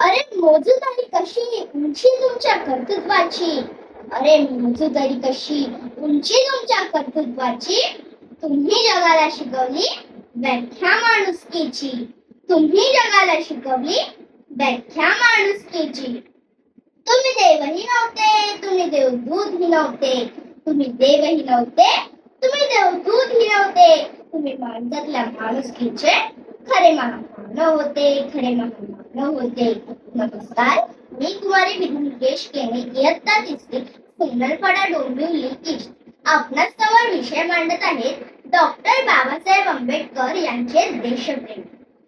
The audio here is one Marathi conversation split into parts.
अरे मोजूदारी कशी? उंची तुमच्या कर्तृत्वाची. अरे मोजूदारी कशी? उंची तुमच्या कर्तृत्वाची. तुम्ही जगाला शिकवली व्याख्या माणुसकीची. तुम्ही जगाला शिकवली व्याख्या माणुसकीची. तुम्ही देवही नव्हते तुम्ही देवदूतही नव्हते. तुम्ही देवही नव्हते तुम्ही देवदूतही नव्हते. तुम्ही माणसातल्या माणुसकीचे खरे महामानव होते खरे महामानव होते नमस्कार. मी कुमारी विघ्नेश केने इयत्ता तिसरी सुंदरपडा डोंबिवली ईस्ट. आपणास समोर विषय मांडत आहेत डॉक्टर बाबासाहेब आंबेडकर यांचे देशप्रेम.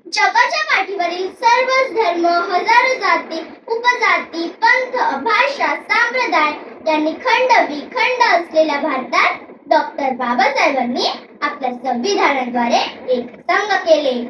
जगाच्या पाठीवरील सर्वच धर्म हजारो जाती उपजाती पंथ भाषा संप्रदाय यांनी खंड विखंड असलेल्या भारतात डॉक्टर बाबासाहेबांनी आपल्या संविधानाद्वारे एक संघ केले.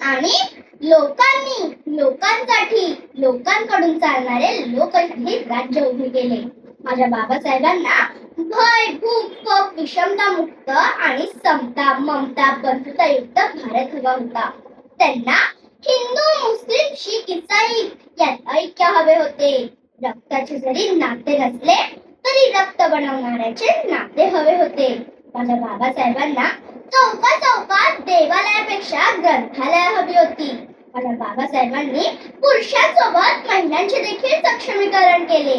आणि लोकांनी लोकांसाठी लोकांकडून चालणारे लोकशाही राज्य उभे केले. माझ्या बाबासाहेबांना भय भूक विषमता मुक्त आणि समता ममता बंधुतायुक्त भारत हवा होता. त्यांना हिंदू मुस्लिम शीख इसाई यात ऐक्य हवे होते. रक्ताचे जरी नाते नसले तरी रक्त बनवणाऱ्याचे नाते हवे होते. माझ्या बाबासाहेबांना चौका चौकात देवालयापेक्षा ग्रंथालय हवी होती. माझ्या बाबासाहेबांनी पुरुषांसोबत महिलांचे देखील सक्षमीकरण केले.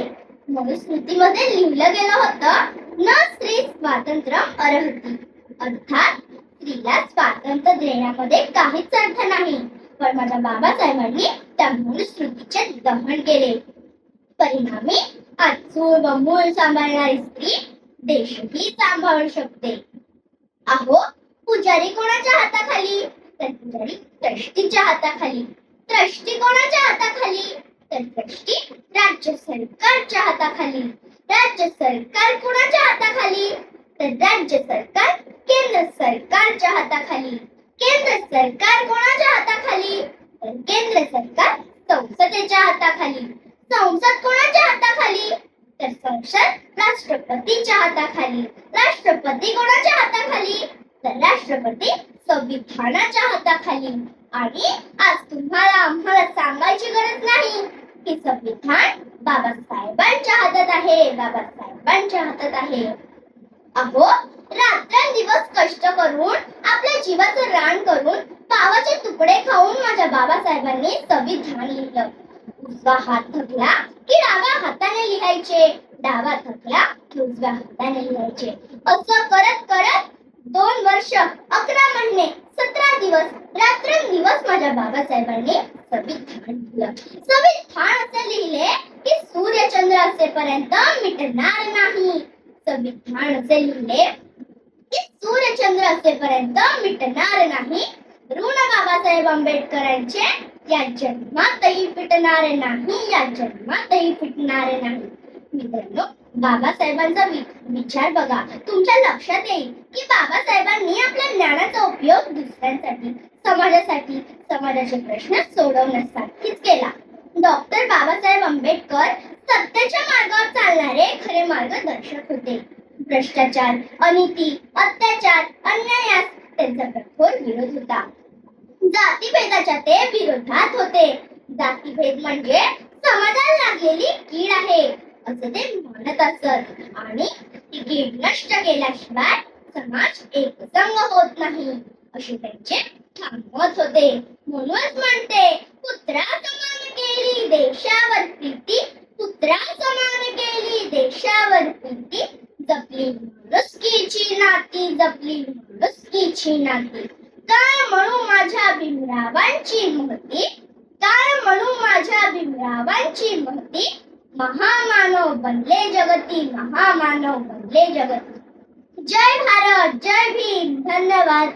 मनुस्मृतीमध्ये लिहिलं गेलं होतं न स्त्री स्वातंत्र्य अर्हती. अर्थात स्त्रीला स्वातंत्र्य देण्यामध्ये काहीच अर्थ नाही. पण माझ्या बाबासाहेबांनी त्या मनुस्मृतीचे दहन केले. परिणामी आजूळ व मूळ सांभाळणारी स्त्री देशही सांभाळू शकते. अहो पुजारी कोणाच्या हाताखाली? तर पुजारी ट्रस्टीच्या हाताखाली. ट्रस्टी कोणाच्या हाताखाली? तर ट्रस्टी राज्य सरकारच्या हाताखाली. राज्य सरकार कोणाच्या हाताखाली? तर राज्य सरकार केंद्र सरकारच्या हाताखाली. केंद्र सरकार कोणाच्या हाताखाली? तर केंद्र सरकार संसदेच्या हाताखाली. संसद कोणाच्या हाताखाली? तर संसद राष्ट्रपतीच्या हाताखाली राष्ट्रपती कोणाच्या हाताखाली? तर राष्ट्रपती संविधानाच्या हाताखाली. आणि आज तुम्हाला आम्हाला सांगायची गरज नाही की संविधान बाबासाहेबांच्या हातात आहे बाबासाहेबांच्या हातात आहे. अहो रात्रंदिवस कष्ट करून आपल्या जीवाचं रान करून पावाचे तुकडे खाऊन माझ्या बाबासाहेबांनी संविधान लिहिलं. उजवा हात थकला की डाव्या हाताने लिहायचे? डावा थकला की उजव्या हाताने लिहायचे. असं करत करत दोन वर्ष अकरा महिने सतरा दिवस रात्रंदिवस माझ्या बाबासाहेबांनी संविधान लिहिलं. संविधान असं लिहिले की सूर्यचंद्र असेपर्यंत मिटणार नाही. संविधान असे लिहिले की सूर्यचंद्र असेपर्यंत मिटणार नाही. ऋण बाबासाहेब आंबेडकरांचे या जन्मातही फिटणार नाही या जन्मातही फिटणार नाही. मित्रांनो बाबासाहेबांचा विचार बघा. तुमच्या लक्षात येईल की बाबासाहेबांनी आपल्या ज्ञानाचा उपयोग दुसऱ्यांसाठी समाजासाठी समाजाचे प्रश्न सोडवण्यासाठीच केला. डॉक्टर बाबासाहेब आंबेडकर सत्याच्या मार्गावर चालणारे खरे मार्गदर्शक होते. भ्रष्टाचार अनिती अत्याचार अन्यायास त्यांचा कठोर विरोध होता. जातीभेदाच्या ते विरोधात होते. जातीभेद म्हणजे समाजाला लागलेली कीड आहे असे ते म्हणत असत. आणि ती कीड नष्ट केल्याशिवाय समाज एकसंग होत नाही असे त्यांचे थांबवत होते. म्हणूनच म्हणते पुत्रा समान केली देशावर प्रीती पुत्रा समान केली देशावर प्रीती. जपली मुलुसकीची नाती जपली मुलुसकीची नाती. काय म्हणू माझ्या भीमरावांची महती काय म्हणू माझ्या भीमरावांची महती. महामानव बनले जगती महामानव बनले जगती. जय भारत जय भीम धन्यवाद.